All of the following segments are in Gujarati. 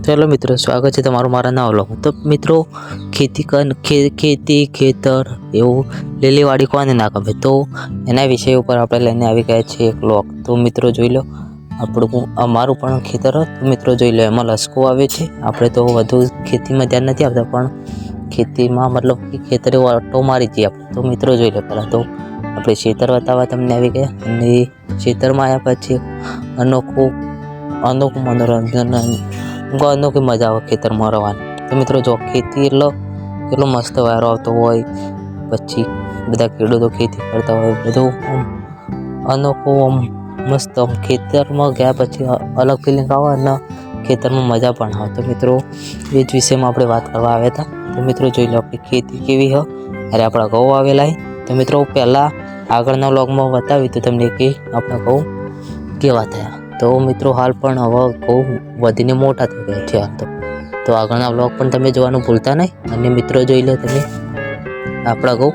ચાલો મિત્રો, સ્વાગત છે તમારું મારા ના ઓલો તો મિત્રો, ખેતી ખેતી, ખેતર એવું લીલીવાડી કોને ના ગમે? તો એના વિષય ઉપર આપણે લઈને આવી ગયા છીએ એક લોક તો મિત્રો જોઈ લો, આપણું અમારું પણ ખેતર હતું. મિત્રો જોઈ લો, એમાં લસકો આવે છે. આપણે તો વધુ ખેતીમાં ધ્યાન નથી આપતા, પણ ખેતીમાં મતલબ કે ખેતરે ઓટો મારી જઈએ આપણે. તો મિત્રો જોઈ લો પહેલાં તો આપણે ખેતર બતાવવા તમને આવી ગયા. અને ખેતરમાં આવ્યા પછી અનોખું અનોખું મનોરંજન અને કે મજા આવે ખેતરમાં રહેવાની તો મિત્રો જો ખેતી એટલો એટલો મસ્ત વારો આવતો હોય, પછી બધા ખેડૂતો ખેતી કરતા હોય, બધું અનોખો આમ મસ્ત આમ ખેતરમાં ગયા પછી અલગ ફિલિંગ આવે અને ખેતરમાં મજા પણ આવે. તો મિત્રો, એ જ વિષયમાં આપણે વાત કરવા આવ્યા હતા. તો મિત્રો જોઈ લો આપણી ખેતી કેવી હ. અરે આપણા ઘઉં આવેલા તો મિત્રો, પહેલાં આગળના વ્લોગમાં બતાવી તો તમને કે આપણા ઘઉં કેવા થયા. તો મિત્રો હાલ પણ હવે બહુ વધીને મોટા થઈ ગયા છે હાલ તો. તો આગળના બ્લોગ પણ તમે જોવાનું ભૂલતા નહીં. અને મિત્રો જોઈ લો તમે. આપણા ગૌ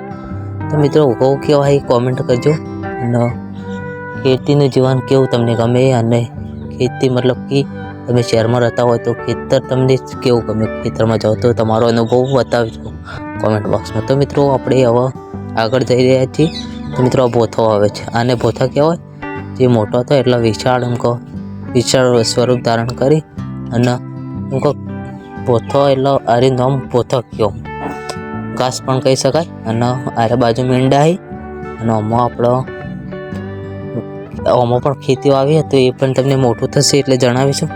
તો મિત્રો ગૌ કેવા એ કોમેન્ટ કરજો. અને ખેતીનું જીવન કેવું તમને ગમે અને ખેતી મતલબ કે તમે શહેરમાં રહેતા હોય તો ખેતર તમને કેવું ગમે? ખેતરમાં જાઓ તો તમારો અનુભવ બતાવજો કોમેન્ટ બોક્સમાં તો મિત્રો આપણે હવે આગળ જઈ રહ્યા છીએ. તો મિત્રો આ ભોથો આવે છે. આને ભોથા કહેવાય? જે મોટો હતો એટલો વિશાળ અમકો વિશાળ સ્વરૂપ ધારણ કરી અને એમ કહો, પોથો એટલો આરી પોથો કયો. ઘાસ પણ કહી શકાય. અને આરે બાજુ મીંડાઈ, અને આમાં આપણો, આમાં પણ ખેતીઓ આવી તો એ પણ તમને મોટું થશે એટલે જણાવીશું.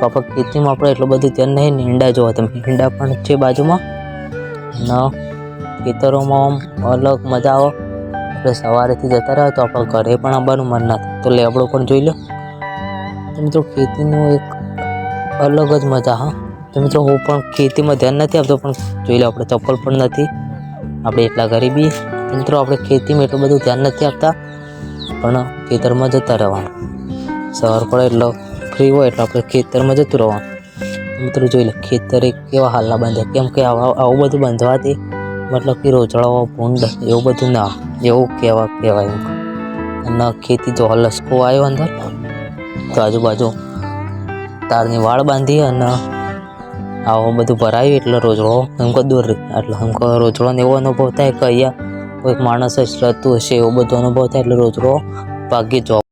પાપા ખેતીમાં આપણે એટલું બધું ધ્યાન નહીં ઈંડા જોવા. તમે ઈંડા પણ છે બાજુમાં. અને ખેતરોમાં અલગ મજા આવે. આપણે સવારેથી જતા રહ્યા તો આપણે ઘરે પણ આવવાનું મન ના થાય. તો લેબડો પણ જોઈ લો. તો મિત્રો ખેતીનું એક અલગ જ મજા, હા. તો મિત્રો હું પણ ખેતીમાં ધ્યાન નથી આપતો, પણ જોઈ લો આપણે ચપ્પલ પણ નથી. આપણે એટલા ગરીબી. મિત્રો આપણે ખેતીમાં એટલું બધું ધ્યાન નથી આપતા, પણ ખેતરમાં જતા રહેવાનું. સવાર પડે એટલો ફ્રી હોય એટલે આપણે ખેતરમાં જતું રહેવાનું. મિત્રો જોઈ લો ખેતરે કેવા હાલના બાંધ્યા કેમ કે આવા આવું બધું બાંધવાથી મતલબ કે રોજડાઓ ભૂંડ એવું બધું ના, એવું કહેવા, કહેવાય અને ખેતી જો લસકો આવ્યો અંદર. તો આજુબાજુ તારની વાળ બાંધી અને આવો બધું ભરાયું એટલે રોજડો એમ કહો દૂર એટલે એમ કહો રોજડોને એવો અનુભવ થાય કે અહીંયા કોઈક માણસ જ રહેતું હશે, એવો બધો અનુભવ થાય એટલે રોજડો ભાગ્યે જોબ